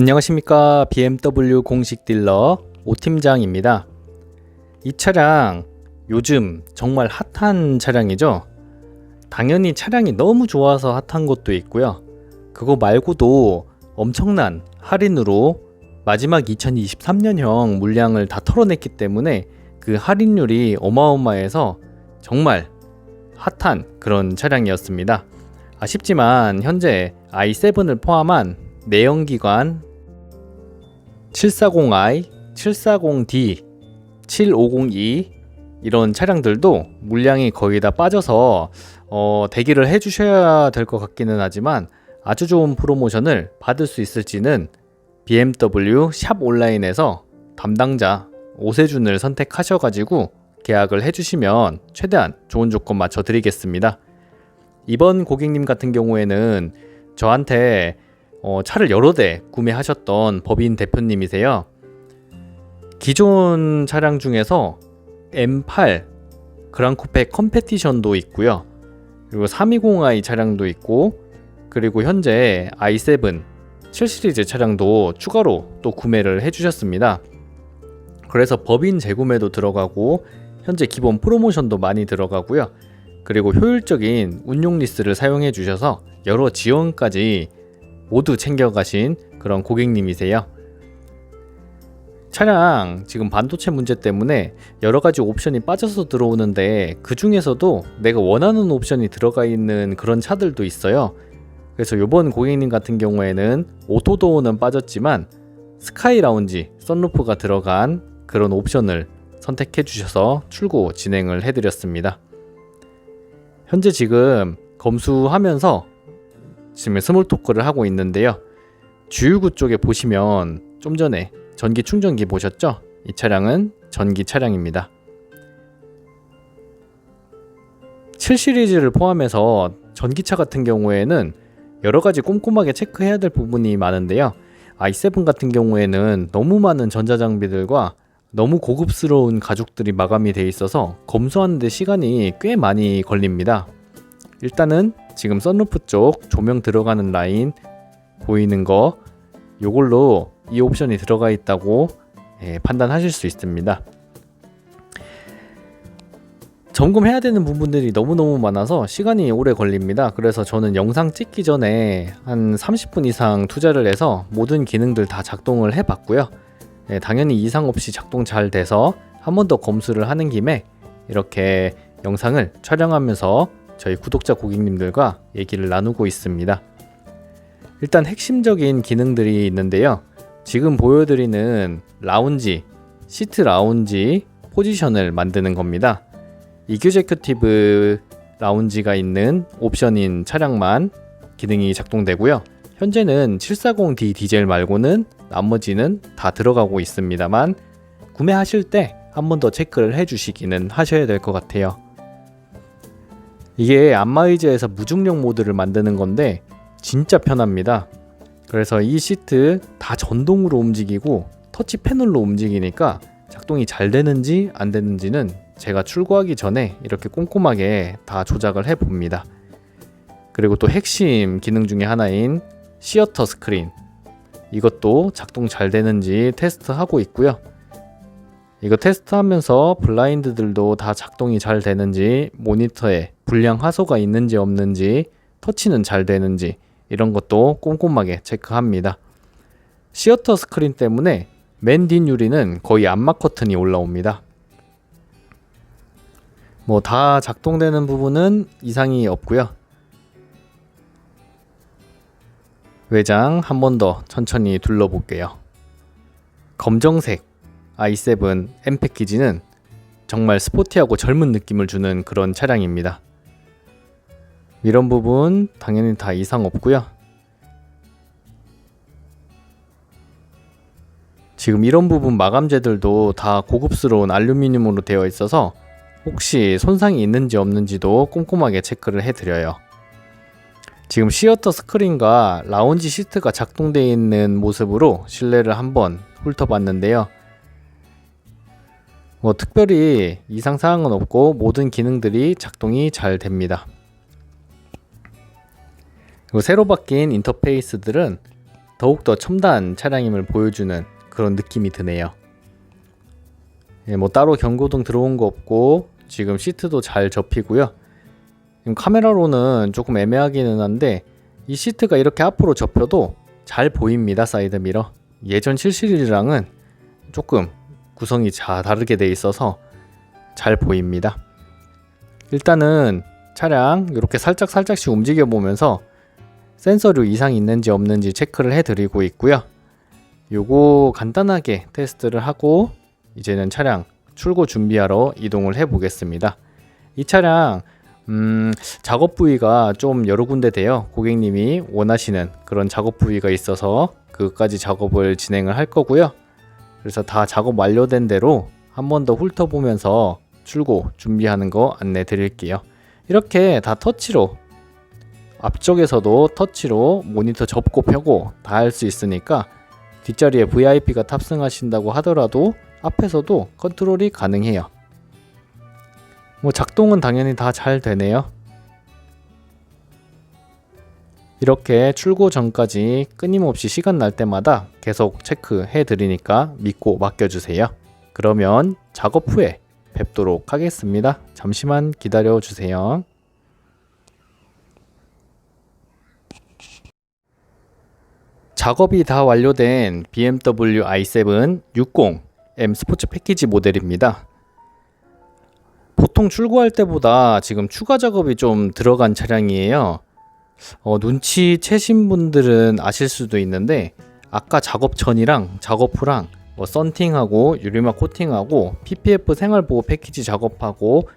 안녕하십니까 BMW 공식 딜러 오팀장입니다. 이 차량 요즘 정말 핫한 차량이죠. 당연히 차량이 너무 좋아서 핫한 것도 있고요. 그거 말고도 엄청난 할인으로 마지막 2023년형 물량을 다 털어냈기 때문에 그 할인율이 어마어마해서 정말 핫한 그런 차량이었습니다. 아쉽지만 현재 i7을 포함한 내연기관 740i, 740d, 7502 이런 차량들도 물량이 거의 다 빠져서 어, 대기를 해주셔야 될 것 같기는 하지만 아주 좋은 프로모션을 받을 수 있을지는 BMW 샵 온라인에서 담당자 오세준을 선택하셔가지고 계약을 해주시면 최대한 좋은 조건 맞춰드리겠습니다. 이번 고객님 같은 경우에는 저한테 어, 차를 여러 대 구매하셨던 법인 대표님이세요. 기존 차량 중에서 M8 그랑코페 컴페티션도 있고요. 그리고 320i 차량도 있고 그리고 현재 i7 7시리즈 차량도 추가로 또 구매를 해주셨습니다. 그래서 법인 재구매도 들어가고 현재 기본 프로모션도 많이 들어가고요. 그리고 효율적인 운용 리스를 사용해 주셔서 여러 지원까지 모두 챙겨가신 그런 고객님이세요. 차량 지금 반도체 문제 때문에 여러 가지 옵션이 빠져서 들어오는데 그 중에서도 내가 원하는 옵션이 들어가 있는 그런 차들도 있어요. 그래서 이번 고객님 같은 경우에는 오토도어는 빠졌지만 스카이 라운지 썬루프가 들어간 그런 옵션을 선택해 주셔서 출고 진행을 해드렸습니다. 현재 지금 검수하면서 지금 스몰 토크를 하고 있는데요. 주유구 쪽에 보시면 좀 전에 전기 충전기 보셨죠? 이 차량은 전기 차량입니다. 7 시리즈를 포함해서 전기차 같은 경우에는 여러 가지 꼼꼼하게 체크해야 될 부분이 많은데요. i7 같은 경우에는 너무 많은 전자장비들과 너무 고급스러운 가죽들이 마감이 돼 있어서 검수하는데 시간이 꽤 많이 걸립니다. 일단은 지금 썬루프 쪽 조명 들어가는 라인 보이는 거 요걸로 이 옵션이 들어가 있다고 예, 판단하실 수 있습니다. 점검해야 되는 부분들이 너무너무 많아서 시간이 오래 걸립니다. 그래서 저는 영상 찍기 전에 한 30분 이상 투자를 해서 모든 기능들 다 작동을 해봤고요. 예, 당연히 이상 없이 작동 잘 돼서 한 번 더 검수를 하는 김에 이렇게 영상을 촬영하면서 저희 구독자 고객님들과 얘기를 나누고 있습니다. 일단 핵심적인 기능들이 있는데요. 지금 보여드리는 라운지, 시트 라운지 포지션을 만드는 겁니다. 이규제큐티브 라운지가 있는 옵션인 차량만 기능이 작동되고요. 현재는 740D 디젤 말고는 나머지는 다 들어가고 있습니다만 구매하실 때 한 번 더 체크를 해주시기는 하셔야 될 것 같아요. 이게 안마의자에서 무중력 모드를 만드는 건데 진짜 편합니다. 그래서 이 시트 다 전동으로 움직이고 터치 패널로 움직이니까 작동이 잘 되는지 안 되는지는 제가 출고하기 전에 이렇게 꼼꼼하게 다 조작을 해 봅니다. 그리고 또 핵심 기능 중에 하나인 시어터 스크린 이것도 작동 잘 되는지 테스트하고 있고요. 이거 테스트하면서 블라인드들도 다 작동이 잘 되는지 모니터에 불량 하소가 있는지 없는지 터치는 잘 되는지 이런 것도 꼼꼼하게 체크합니다. 시어터 스크린 때문에 맨 뒷 유리는 거의 암막 커튼이 올라옵니다. 뭐 다 작동되는 부분은 이상이 없고요. 외장 한 번 더 천천히 둘러볼게요. 검정색 i7 M 패키지는 정말 스포티하고 젊은 느낌을 주는 그런 차량입니다. 이런 부분 당연히 다 이상 없고요. 지금 이런 부분 마감재들도 다 고급스러운 알루미늄으로 되어 있어서 혹시 손상이 있는지 없는지도 꼼꼼하게 체크를 해드려요. 지금 시어터 스크린과 라운지 시트가 작동되어 있는 모습으로 실내를 한번 훑어봤는데요. 뭐 특별히 이상 사항은 없고 모든 기능들이 작동이 잘 됩니다. 그리고 새로 바뀐 인터페이스들은 더욱더 첨단 차량임을 보여주는 그런 느낌이 드네요. 예, 뭐 따로 경고등 들어온 거 없고 지금 시트도 잘 접히고요. 지금 카메라로는 조금 애매하기는 한데 이 시트가 이렇게 앞으로 접혀도 잘 보입니다 사이드 미러. 예전 7시리즈랑은 조금 구성이 자 다르게 돼 있어서 잘 보입니다. 일단은 차량 이렇게 살짝 살짝씩 움직여 보면서 센서류 이상 있는지 없는지 체크를 해드리고 있고요. 요거 간단하게 테스트를 하고 이제는 차량 출고 준비하러 이동을 해 보겠습니다. 이 차량 음, 작업 부위가 좀 여러 군데 돼요. 고객님이 원하시는 그런 작업 부위가 있어서 그까지 작업을 진행을 할 거고요. 그래서 다 작업 완료된 대로 한 번 더 훑어보면서 출고 준비하는 거 안내 드릴게요. 이렇게 다 터치로 앞쪽에서도 터치로 모니터 접고 펴고 다 할 수 있으니까 뒷자리에 VIP가 탑승하신다고 하더라도 앞에서도 컨트롤이 가능해요. 뭐 작동은 당연히 다 잘 되네요. 이렇게 출고 전까지 끊임없이 시간 날 때마다 계속 체크해 드리니까 믿고 맡겨주세요. 그러면 작업 후에 뵙도록 하겠습니다. 잠시만 기다려 주세요. 작업이 다 완료된 BMW i7 60M 스포츠 패키지 모델입니다. 보통 출고할 때보다 지금 추가 작업이 좀 들어간 차량이에요. 어, 눈치채신 분들은 아실 수도 있는데 아까 작업 전이랑 작업 후랑 뭐 썬팅하고 유리막 코팅하고 PPF 생활보호 패키지 작업하고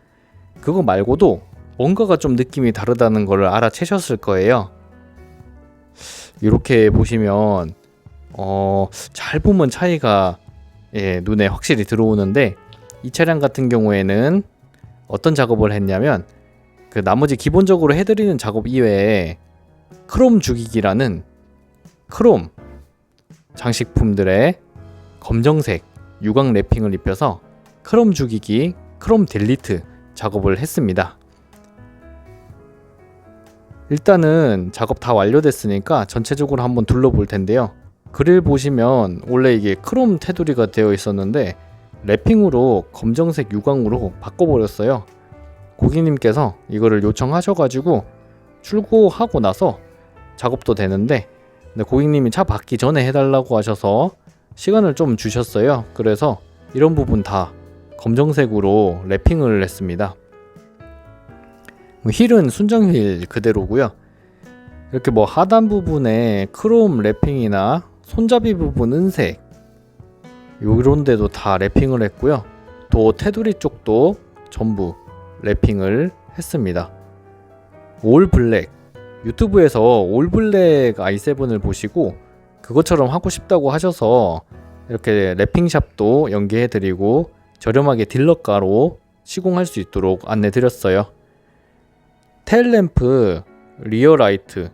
그거 말고도 뭔가가 좀 느낌이 다르다는 걸 알아채셨을 거예요. 이렇게 보시면 어, 잘 보면 차이가 예, 눈에 확실히 들어오는데 이 차량 같은 경우에는 어떤 작업을 했냐면 그 나머지 기본적으로 해드리는 작업 이외에 크롬 죽이기라는 크롬 장식품들의 검정색 유광 랩핑을 입혀서 크롬 죽이기, 크롬 딜리트 작업을 했습니다. 일단은 작업 다 완료됐으니까 전체적으로 한번 둘러볼 텐데요. 그릴 보시면 원래 이게 크롬 테두리가 되어 있었는데 랩핑으로 검정색 유광으로 바꿔버렸어요. 고객님께서 이거를 요청하셔가지고 출고하고 나서 작업도 되는데 근데 고객님이 차 받기 전에 해달라고 하셔서 시간을 좀 주셨어요. 그래서 이런 부분 다 검정색으로 랩핑을 했습니다. 뭐 휠은 순정 휠 그대로고요. 이렇게 뭐 하단 부분에 크롬 랩핑이나 손잡이 부분 은색 요런 데도 다 랩핑을 했고요. 또 테두리 쪽도 전부 랩핑을 했습니다. 올 블랙 유튜브에서 올 블랙 i7을 보시고 그것처럼 하고 싶다고 하셔서 이렇게 랩핑샵도 연계해 드리고 저렴하게 딜러가로 시공할 수 있도록 안내 드렸어요. 테일램프, 리어라이트,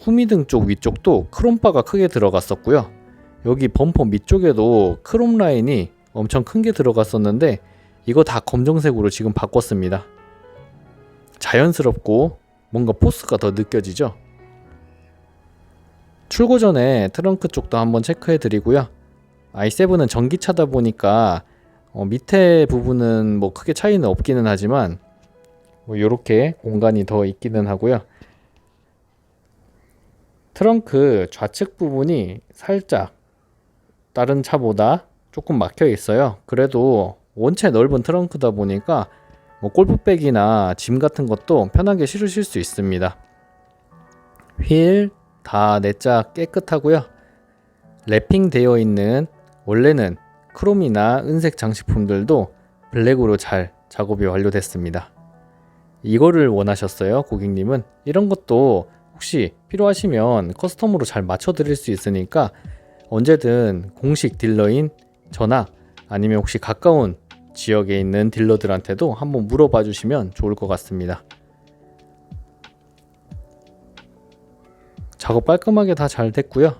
후미등 쪽 위쪽도 크롬바가 크게 들어갔었고요. 여기 범퍼 밑쪽에도 크롬 라인이 엄청 큰 게 들어갔었는데 이거 다 검정색으로 지금 바꿨습니다. 자연스럽고 뭔가 포스가 더 느껴지죠? 출고 전에 트렁크 쪽도 한번 체크해 드리고요. i7은 전기차다 보니까 어, 밑에 부분은 뭐 크게 차이는 없기는 하지만 뭐 이렇게 공간이 더 있기는 하고요. 트렁크 좌측 부분이 살짝 다른 차보다 조금 막혀 있어요. 그래도 원체 넓은 트렁크다 보니까 뭐 골프백이나 짐 같은 것도 편하게 실으실 수 있습니다. 휠 다 내짜 깨끗하고요. 랩핑 되어 있는 원래는 크롬이나 은색 장식품들도 블랙으로 잘 작업이 완료됐습니다. 이거를 원하셨어요, 고객님은. 이런 것도 혹시 필요하시면 커스텀으로 잘 맞춰 드릴 수 있으니까 언제든 공식 딜러인 저나 아니면 혹시 가까운 지역에 있는 딜러들한테도 한번 물어봐 주시면 좋을 것 같습니다. 작업 깔끔하게 다 잘 됐고요.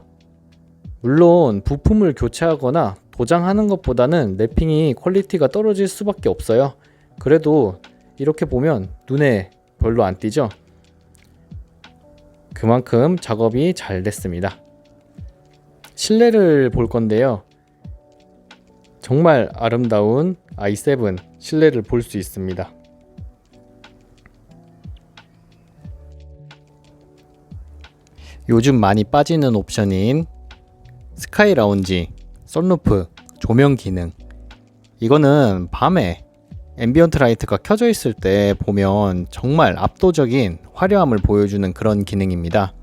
물론 부품을 교체하거나 도장하는 것보다는 랩핑이 퀄리티가 떨어질 수밖에 없어요. 그래도 이렇게 보면 눈에 별로 안 띄죠? 그만큼 작업이 잘 됐습니다. 실내를 볼 건데요. 정말 아름다운 i7 실내를 볼 수 있습니다. 요즘 많이 빠지는 옵션인 스카이 라운지, 썬루프, 조명 기능. 이거는 밤에 앰비언트 라이트가 켜져 있을 때 보면 정말 압도적인 화려함을 보여주는 그런 기능입니다.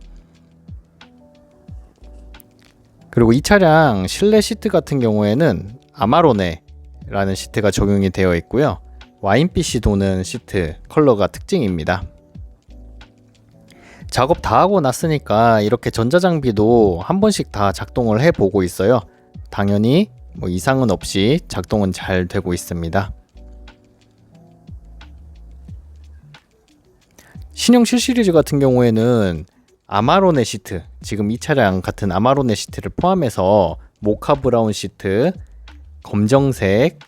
그리고 이 차량 실내 시트 같은 경우에는 아마로네 라는 시트가 적용이 되어 있고요. 와인빛이 도는 시트 컬러가 특징입니다. 작업 다 하고 났으니까 이렇게 전자장비도 한 번씩 다 작동을 해 보고 있어요. 당연히 뭐 이상은 없이 작동은 잘 되고 있습니다. 신형 7 시리즈 같은 경우에는 아마로네 시트, 지금 이 차량 같은 아마로네 시트를 포함해서 모카 브라운 시트, 검정색,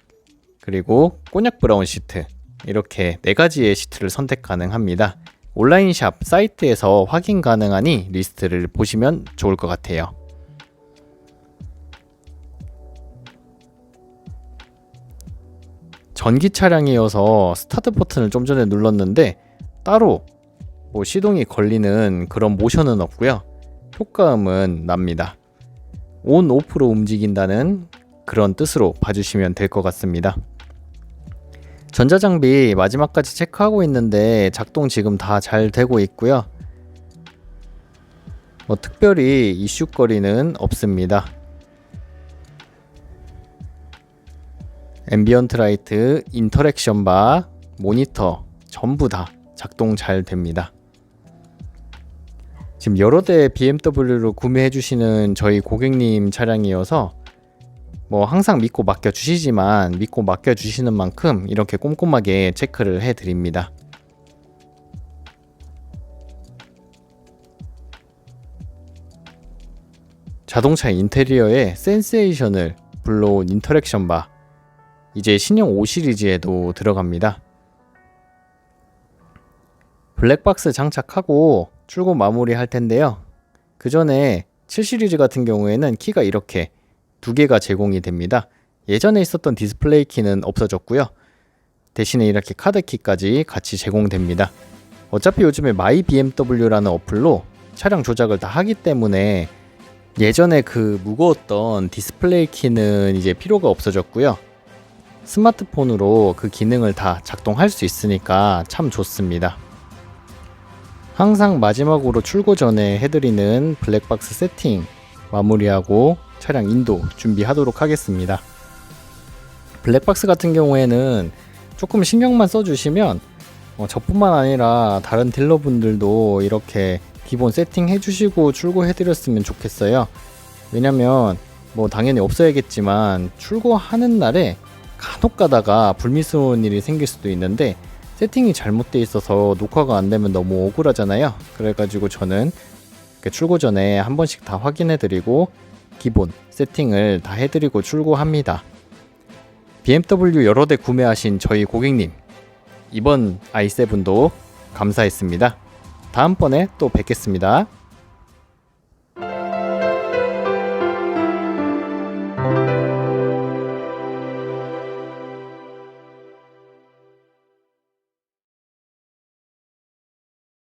그리고 꼬냑 브라운 시트 이렇게 네 가지의 시트를 선택 가능합니다. 온라인 샵 사이트에서 확인 가능하니 리스트를 보시면 좋을 것 같아요. 전기 차량이어서 스타트 버튼을 좀 전에 눌렀는데 따로 뭐 시동이 걸리는 그런 모션은 없고요. 효과음은 납니다. 온 오프로 움직인다는 그런 뜻으로 봐주시면 될 것 같습니다. 전자장비 마지막까지 체크하고 있는데 작동 지금 다 잘 되고 있고요. 뭐 특별히 이슈거리는 없습니다. 앰비언트 라이트, 인터랙션 바, 모니터 전부 다 작동 잘 됩니다. 지금 여러 대 BMW를 구매해 주시는 저희 고객님 차량이어서 뭐 항상 믿고 맡겨 주시지만 믿고 맡겨 주시는 만큼 이렇게 꼼꼼하게 체크를 해 드립니다. 자동차 인테리어에 센세이션을 불러온 인터랙션 바 이제 신형 5 시리즈에도 들어갑니다. 블랙박스 장착하고 출고 마무리 할 텐데요. 그 전에 7 시리즈 같은 경우에는 키가 이렇게 두 개가 제공이 됩니다. 예전에 있었던 디스플레이 키는 없어졌고요. 대신에 이렇게 카드 키까지 같이 제공됩니다. 어차피 요즘에 마이 BMW라는 어플로 차량 조작을 다 하기 때문에 예전에 그 무거웠던 디스플레이 키는 이제 필요가 없어졌고요. 스마트폰으로 그 기능을 다 작동할 수 있으니까 참 좋습니다. 항상 마지막으로 출고 전에 해드리는 블랙박스 세팅 마무리하고 차량 인도 준비하도록 하겠습니다. 블랙박스 같은 경우에는 조금 신경만 써주시면 어, 저뿐만 아니라 다른 딜러분들도 이렇게 기본 세팅 해주시고 출고해드렸으면 좋겠어요. 왜냐면 뭐 당연히 없어야겠지만 출고하는 날에 간혹 가다가 불미스러운 일이 생길 수도 있는데 세팅이 잘못돼 있어서 녹화가 안 되면 너무 억울하잖아요. 그래가지고 저는 출고 전에 한 번씩 다 확인해드리고 기본 세팅을 다 해드리고 출고합니다. BMW 여러 대 구매하신 저희 고객님 이번 i7도 감사했습니다. 다음번에 또 뵙겠습니다.